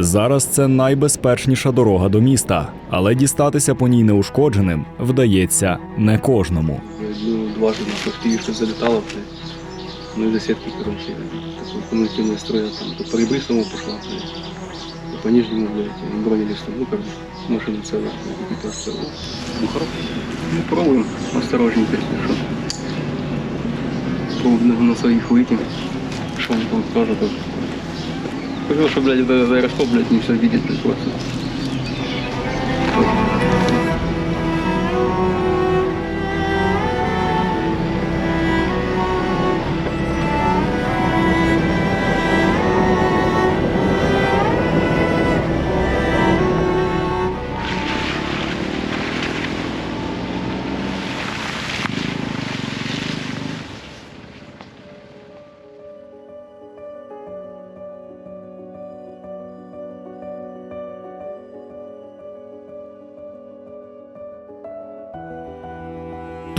Зараз це найбезпечніша дорога до міста, але дістатися по ній неушкодженим вдається не кожному. Ну, дважды на фактически залетало, блядь. Ну и до сетки, короче, такой кумулятивная строя там. То по ребристому пошла, блядь. То по нижнему, блядь, бронелисту. Ну, как бы, машина целая, блядь, экипаж целый. Ну, хорошо. Ну, пробуем осторожненько, если что. Пробуем на своих выйти. Что он там скажет, то... Потому что, блядь, это аэроскоп, блядь, не все видит, блядь,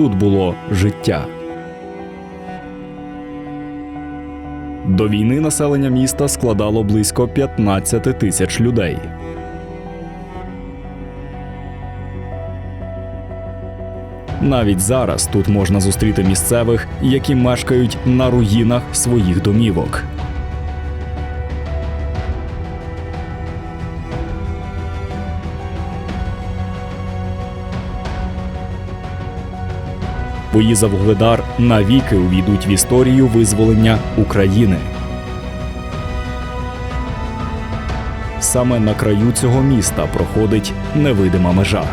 Тут було життя. До війни населення міста складало близько 15 тисяч людей. Навіть зараз тут можна зустріти місцевих, які мешкають на руїнах своїх домівок. Бої за Вугледар навіки увійдуть в історію визволення України. Саме на краю цього міста проходить невидима межа.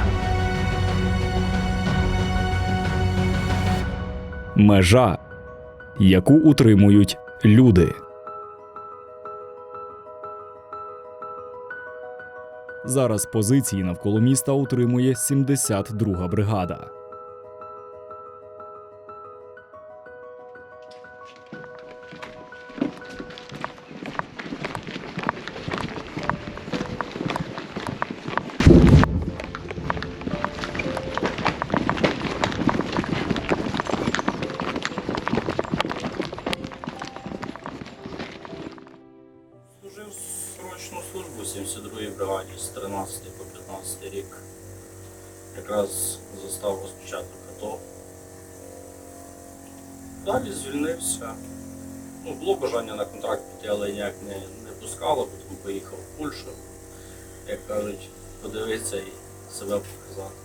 Межа, яку утримують люди. Зараз позиції навколо міста утримує 72-га бригада. 14 по 15 рік якраз застав розпочаток АТО. Далі звільнився. Ну, Було бажання на контракт піти, але ніяк не не пускало, потім поїхав в Польщу, як кажуть, подивитися і себе показати.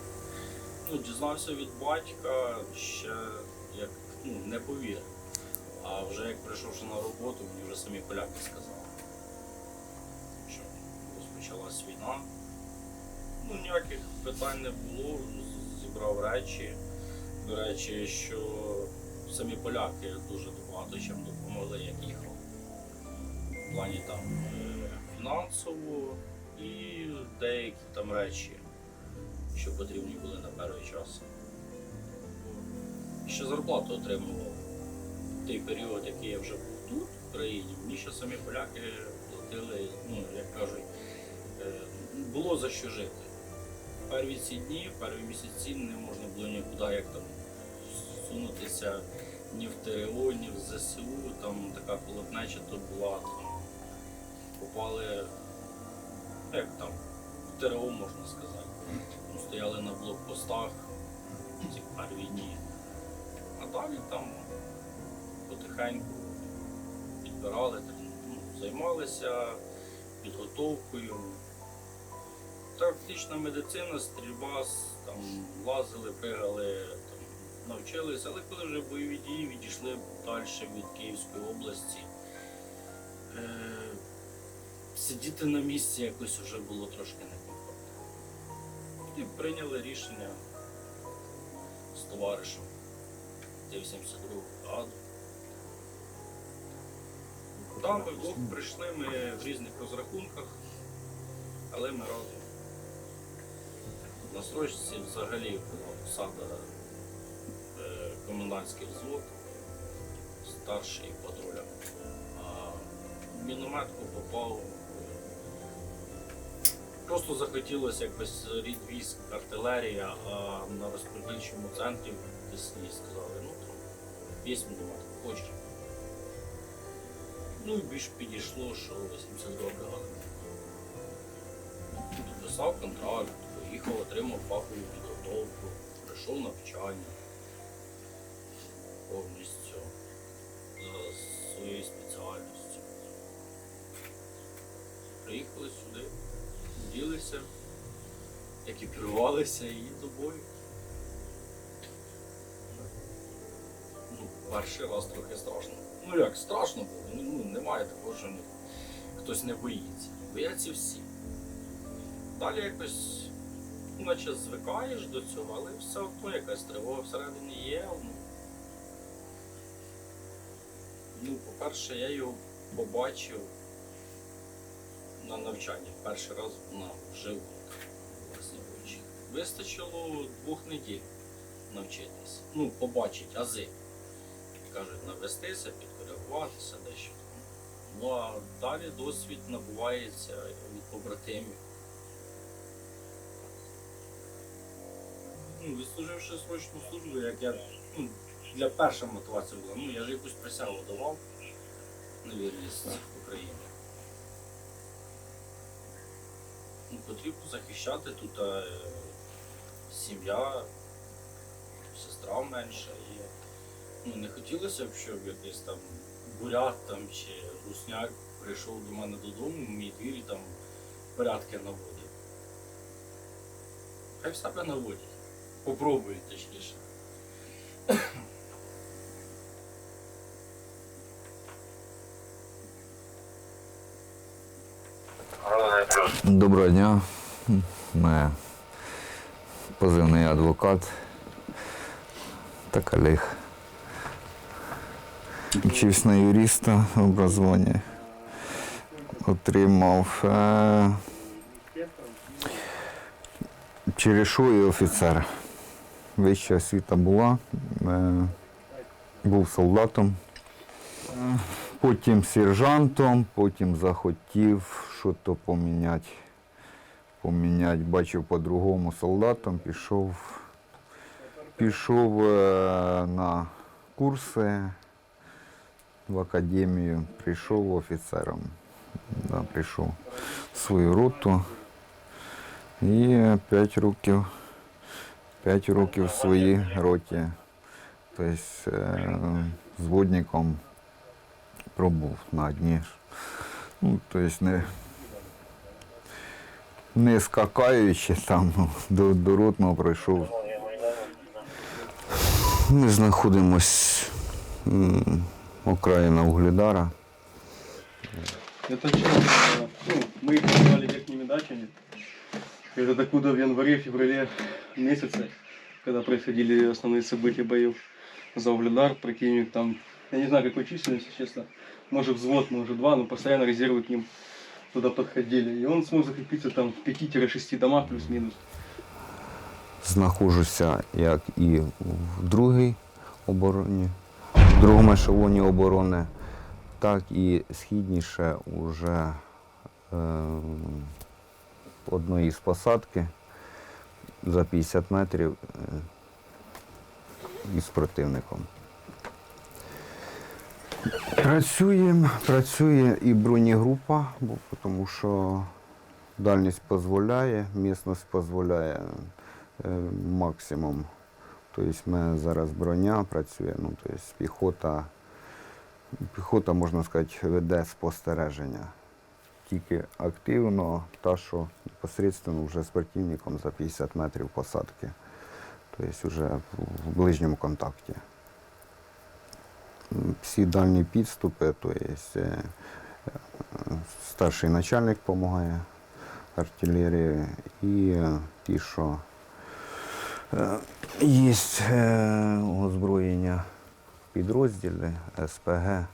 Ну, Дізнався від батька, ще як ну, не повірив. А вже як прийшовши на роботу, мені вже самі поляки сказали, що розпочалась війна. Ну, ніяких питань не було, зібрав речі. До речі, що самі поляки дуже багато чим допомогли, як їхав. В плані там е, фінансово і деякі там речі, що потрібні були на перший час. Ще зарплату отримував той період, який я вже був тут, в країні. Мені ще самі поляки платили, ну, як кажуть, е, було за що жити. Перві ці дні, перві місяці не можна було нікуди як там сунутися ні в ТРО, ні в ЗСУ, там така полотнеча то була, там попали, як там, в ТРО можна сказати. Ну, Стояли на блокпостах ці перві дні. А далі там потихеньку підбирали, ну, займалися підготовкою. Тактична медицина, стрільба, там, лазили, пригали, там, навчилися, але коли вже бойові дії відійшли далі від Київської області, е, сидіти на місці якось вже було трошки некомфортно. І прийняли рішення з товаришем йти в 72 бригаду. Там ми вдвох прийшли, ми в різних розрахунках, але ми разом. На срочці взагалі була посада е, комендантський взвод, старший патруля. А мінометку попав. Просто захотілося якось рід військ, артилерія, а на розподільчому центрі в Десні сказали, ну там є міномет, хочеш. Ну і більш підійшло, що 82 бригада. Підписав контракт, поїхав, отримав фахову підготовку, пройшов навчання повністю за своєю спеціальністю. Приїхали сюди, вділися, екіпірувалися і до бою. Ну, перший раз трохи страшно. Ну як, страшно було, ну, ну немає такого, що ні- хтось не боїться. Бояться всі. Далі якось, наче звикаєш до цього, але все одно якась тривога всередині є. Ну, ну по-перше, я його побачив на навчанні перший раз на вживу. Вистачило двох неділь навчитися. Ну, побачити ази. Кажуть, навестися, підкоригуватися дещо. Ну а далі досвід набувається від побратимів. Ну, відслуживши срочну службу, як я ну, для перша мотивація була, ну я ж якусь присягу давав на вірність Україні. Ну, потрібно захищати тут е, сім'я, сестра менша є. Ну, не хотілося б, щоб якийсь там бурят там чи русняк прийшов до мене додому, в мій двір і там порядки наводив. Хай в себе наводять. Попробують точніше. Доброго дня. Ми позивний адвокат та колег. Вчився на юриста образування. Отримав е, черешує офіцер. Вища освіта була. Е, був солдатом. Потім сержантом, потім захотів щось поміняти. Поміняти, бачив по-другому солдатом, пішов, пішов е, на курси в академію, прийшов офіцером. Да, прийшов в свою роту. І 5 років, 5 років в своїй роті. Тобто е, зводником пробув на дні. Ну, тобто не, не скакаючи там, ну, до, до ротного пройшов. Ми знаходимось м, окраїна Угледара. Это вчера, было, ну, мы их назвали верхними дачами. Это докуда в январе-феврале месяце, когда происходили основные события боев за Угледар, противник там, я не знаю какой численности, честно, может взвод, может два, но постоянно резервы к ним туда подходили. И он смог закрепиться там в 5-6 домах плюс-минус. знаходжуся як і в другій обороні, в другому ешелоні оборони, так і східніше уже е, одної з посадки за 50 метрів е, із противником. Працюємо, працює і бронегрупа, тому що дальність дозволяє, місцевість дозволяє е, максимум. Тобто ми зараз броня працює, ну, тобто піхота, піхота, можна сказати, веде спостереження. Тільки активно, та, що непосередньо вже з противником за 50 метрів посадки. Тобто вже в ближньому контакті. Всі дальні підступи, тобто е, е, старший начальник допомагає артилерії і е, ті, що е, є озброєння підрозділи СПГ,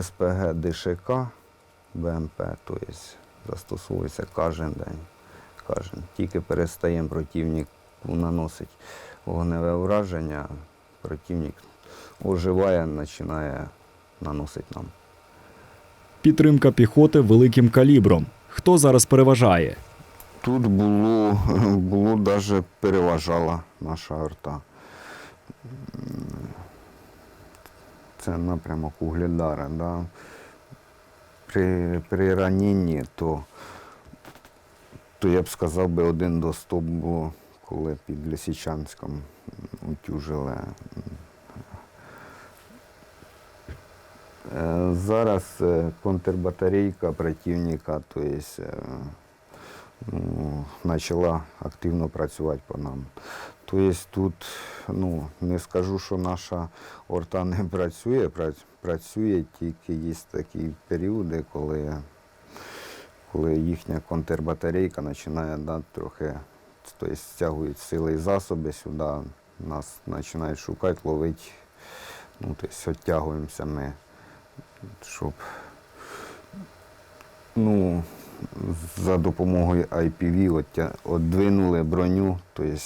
СПГ ДШК, БМП, тобто застосовується кожен день. Кожен. Тільки перестаємо противник наносить вогневе враження, противник оживає, починає наносити нам. Підтримка піхоти великим калібром. Хто зараз переважає? Тут було, було даже переважала наша арта. Це напрямок Угледара. Да. При, при раненні, то, то я б сказав би один до 100 було, коли під Лисичанськом утюжили. Е, Зараз е, контрбатарейка противника, то ну, почала активно працювати по нам. Тобто тут, ну, не скажу, що наша орта не працює, працює, тільки є такі періоди, коли, коли їхня контрбатарейка починає да, трохи тобто, стягують сили і засоби сюди, нас починають шукати, ловити, ну, тобто, відтягуємося ми, щоб ну, за допомогою IPV отдвинули броню, тобто,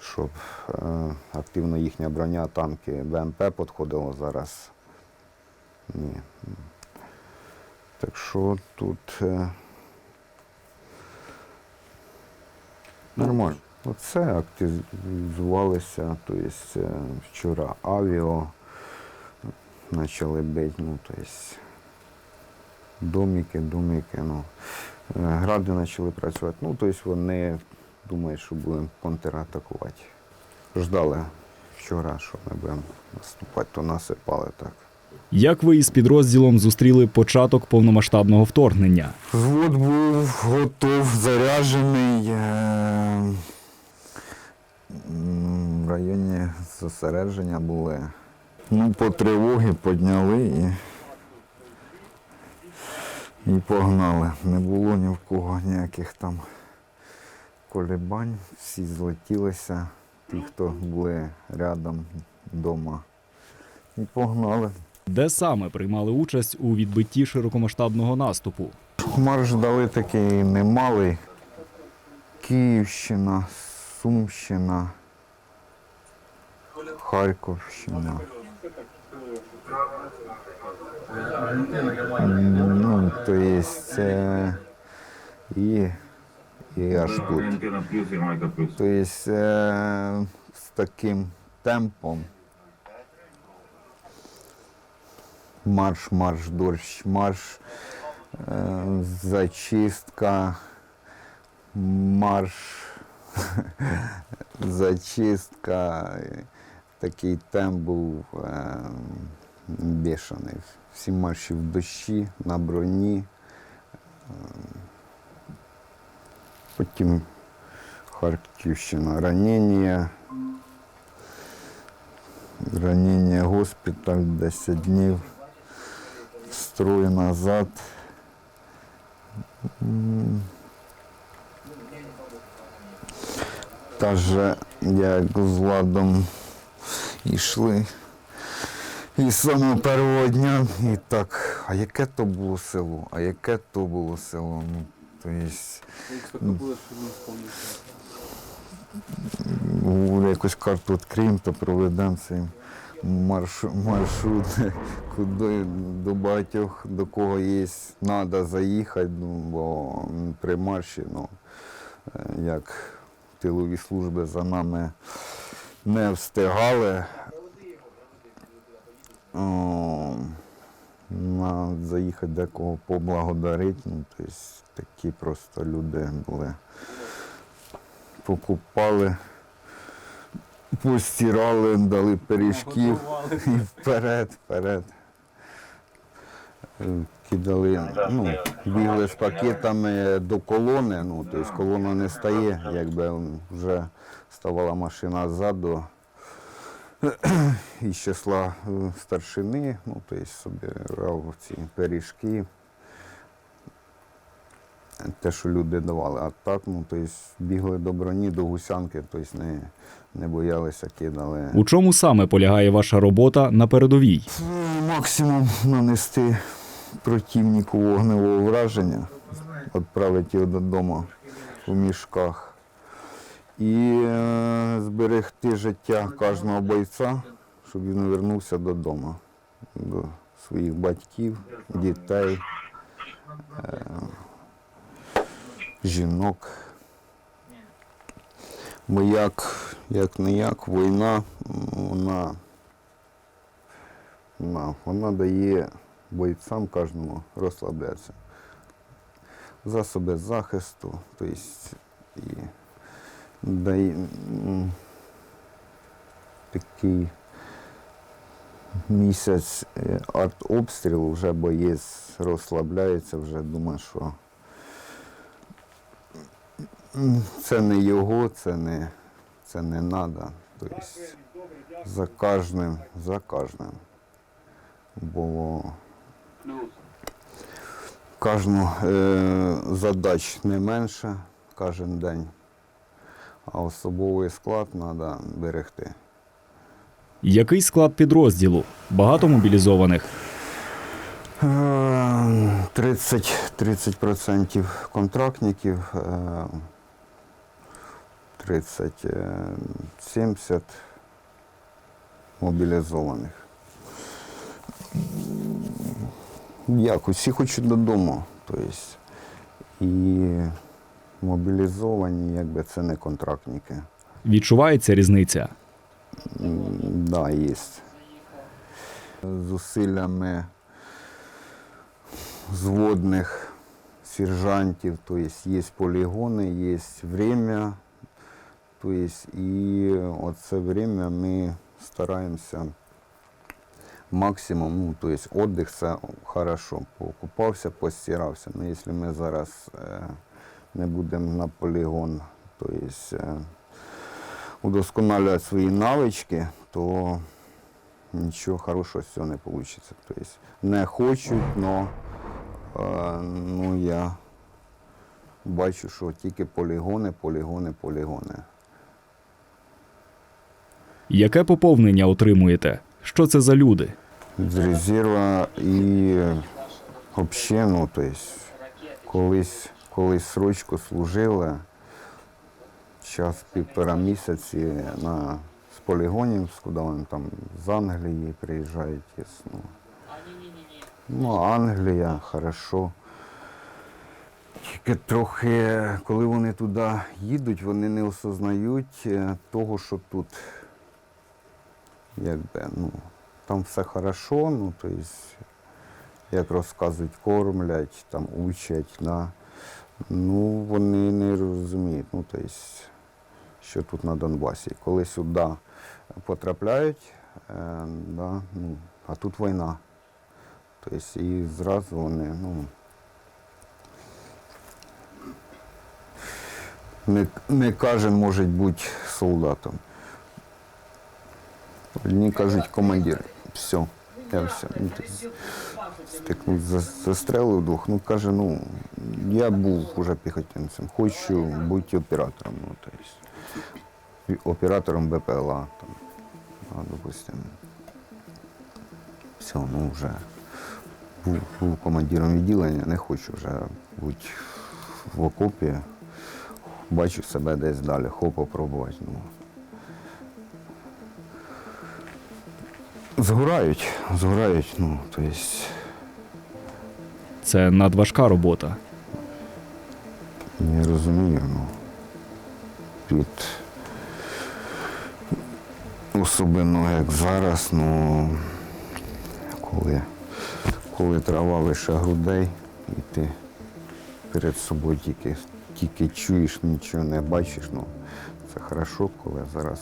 щоб е, активно їхня броня, танки БМП підходило зараз. Ні. Так що тут е, нормально. Оце активізувалися, тобто вчора авіо почали бити, ну, тобто домики, домики, ну. Е, Гради почали працювати. Ну, тобто вони думають, що будемо контратакувати. Ждали вчора, що ми будемо наступати, то насипали так. Як ви із підрозділом зустріли початок повномасштабного вторгнення? Взвод був готов, заряджений. е, В районі зосередження були. Ну, по тривоги підняли і, і погнали. Не було ні в кого ніяких там колебань. Всі злетілися, ті, хто були рядом вдома. І погнали. Де саме приймали участь у відбитті широкомасштабного наступу? Марш дали такий немалий. Київщина, Сумщина, Харківщина. Ну, то є е, і, і аж тут. То є е, з таким темпом. Марш, марш, дощ, марш, е, зачистка, марш, зачистка. Такий темп був е, бешений. Всі марші в дощі, на броні. Потім Харківщина. Ранення. Ранення госпіталь 10 днів. Строй назад. Та же, як з Владом йшли. І з самого першого дня, і так, а яке то було село, а яке то було село. Ну, то есть, Ну, якусь карту відкриємо, то проведемо цей марш, маршрут, куди до багатьох, до кого є, треба заїхати, ну, бо при марші, ну, е, як тилові служби за нами не встигали. О, на заїхати декого поблагодарити, ну, тобто такі просто люди були покупали, постирали, дали пиріжків і вперед, вперед. Е, Кидали, ну, бігли з пакетами до колони, ну, тобто колона не стає, якби вже ставала машина ззаду. Із числа е, старшини, ну, тобто собирав ці пиріжки те, що люди давали. А так, ну, тобто, бігли до броні, до гусянки, тобто не, не боялися, кидали. У чому саме полягає ваша робота на передовій? Максимум нанести противнику вогневого враження, відправити його додому у мішках. І е, зберегти життя кожного бойця, щоб він повернувся додому, до своїх батьків, дітей, е, жінок. Бо як, як не як, війна, вона, вона, вона дає бойцям кожному розслаблятися. Засоби захисту, тобто і м, такий місяць е, артобстрілу, вже боєць розслабляється, вже думає, що це не його, це не, це не треба. Тобто за кожним, за кожним було кожну е, задач не менше кожен день, а особовий склад треба берегти. Який склад підрозділу? Багато мобілізованих. Е, 30, 30% контрактників, е, 30, е, 70 мобілізованих. Як, усі хочуть додому. Тобто, і мобілізовані, якби це не контрактники. Відчувається різниця. М, Да, є. Зусиллями зводних сержантів, то есть є полігони, є время, то есть і оце время ми стараємося максимум, ну, то есть отдих це хорошо, покупався, постирався. Ну, якщо ми зараз е, не будемо на полігон, то есть, е, удосконалювати свої навички, то нічого хорошого з цього не вийде. Тобто не хочуть, але ну, я бачу, що тільки полігони, полігони, полігони. Яке поповнення отримуєте? Що це за люди? З резерва і взагалі, ну, тобто, колись, колись срочку служили, час півтора місяці на, з полігонів, куди вони там з Англії приїжджають. Ну, ну Англія, хорошо. Тільки трохи, коли вони туди їдуть, вони не осознають е, того, що тут якби, ну, там все хорошо, ну, то есть, як розказують, кормлять, там учать, да. Ну, вони не розуміють, ну, то есть, що тут на Донбасі. Коли сюди потрапляють, е, да, ну, а тут війна. Тобто, і зразу вони, ну, не, не кожен може бути солдатом. Одні кажуть командир. Все, я все. Ну, стикнув, застрелив двох. Ну, каже, ну, я був уже піхотинцем, хочу бути оператором. Ну, оператором БПЛА, там, а, допустим. Все, ну вже був, був командиром відділення, не хочу вже бути в окопі. Бачу себе десь далі, хоп, попробувати. Ну. Згорають, згорають, ну, то есть, Це надважка робота. не розумію, ну, під особливо як зараз, ну, коли, коли трава лише грудей, і ти перед собою тільки, тільки чуєш, нічого не бачиш, ну, це хорошо, коли зараз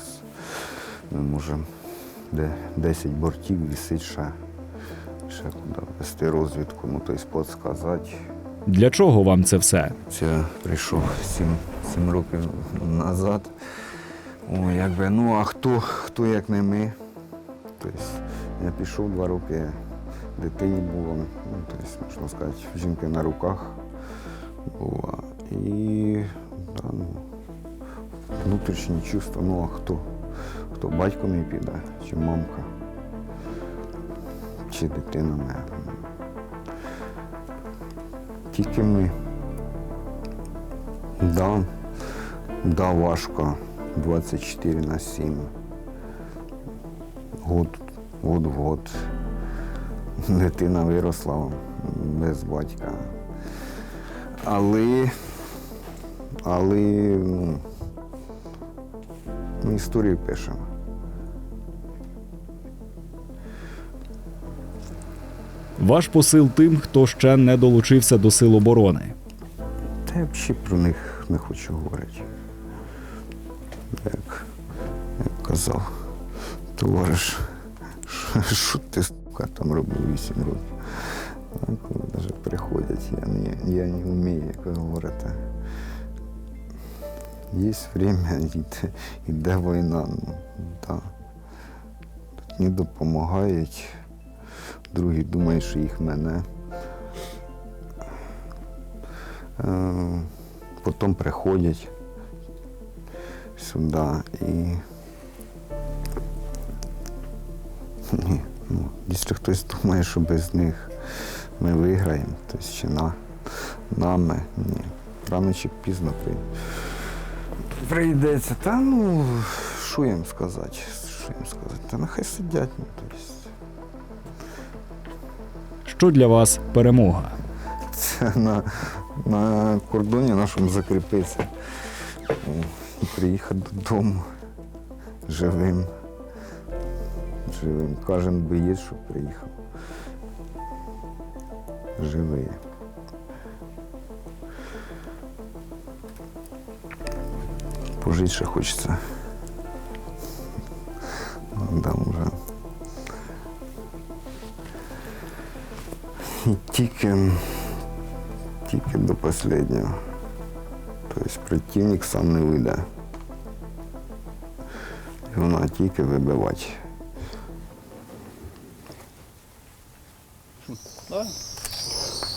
ми можемо де 10 бортів висить ще, ще куди вести розвідку, ну, тобто підсказати. Для чого вам це все? Це прийшов 7, 7 років назад. О, якби, ну а хто, хто як не ми? Тобто, я пішов два роки, дитині було, ну, тобто, можна сказати, жінки на руках була. І да, ну, внутрішні чувства, ну а хто? Хто батько мій піде, чи мамка, чи дитина моя. Тільки ми. Да, да, важко. 24 на 7. Год, год в год. Дитина виросла без батька. Але, але ну, ми історію пишемо. Ваш посил тим, хто ще не долучився до сил оборони. Та я взагалі про них не хочу говорити. Як, як казав товариш, що, ти сука, там робив 8 років. А коли навіть приходять, я не, я не вмію, як ви говорите. Є время, йде, йде війна. Да. Одні допомагають, другі думають, що їх мене. Е, Потім приходять сюди і. Ні, ну, якщо хтось думає, що без них ми виграємо, то чи на, нами, ні. Рано чи пізно прийде. Прийдеться. Та ну, що їм сказати? Що їм сказати? Та нехай сидять, ну. Що для вас перемога? Це на, на кордоні нашому закріпитися. О, І приїхати додому живим. Живим. Кожен боєць, що приїхав. Живий. Пожити ще хочеться. Ну, Да, вже. І тільки, тільки до останнього. Тобто противник сам не вийде. Його треба тільки вибивати.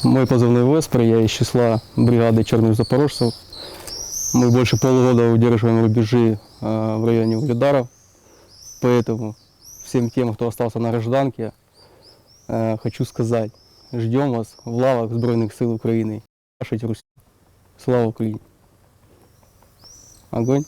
Мой позывной Веспер, я из числа бригады черных запорожцев. Мы больше полугода удерживаем рубежи э, в районе Улидаров. Поэтому всем тем, кто остался на гражданке, э, хочу сказать, ждем вас в лавах Збройных сил Украины. Ваша Русь. Слава Украине. Огонь.